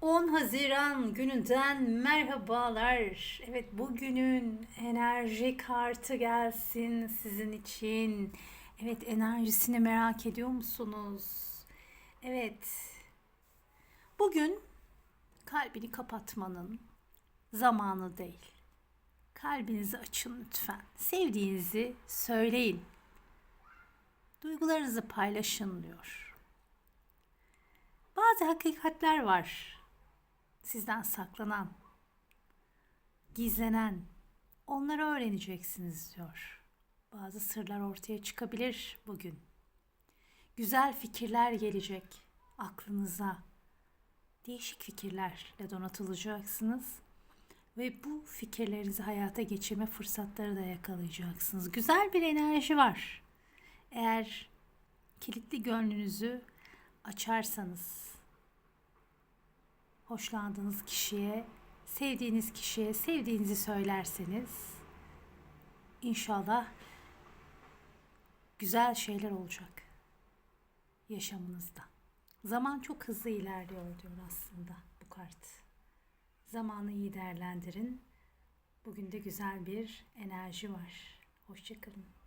10 Haziran gününden merhabalar. Evet bugünün enerji kartı gelsin sizin için. Evet enerjisini merak ediyor musunuz? Evet. Bugün kalbini kapatmanın zamanı değil. Kalbinizi açın lütfen. Sevdiğinizi söyleyin. Duygularınızı paylaşın diyor. Bazı hakikatler var. Sizden saklanan, gizlenen. Onları öğreneceksiniz diyor. Bazı sırlar ortaya çıkabilir bugün. Güzel fikirler gelecek aklınıza. Değişik fikirlerle donatılacaksınız ve bu fikirlerinizi hayata geçirme fırsatları da yakalayacaksınız. Güzel bir enerji var. Eğer kilitli gönlünüzü açarsanız hoşlandığınız kişiye, sevdiğiniz kişiye sevdiğinizi söylerseniz inşallah güzel şeyler olacak yaşamınızda. Zaman çok hızlı ilerliyor diyor aslında bu kart. Zamanı iyi değerlendirin. Bugün de güzel bir enerji var. Hoşçakalın.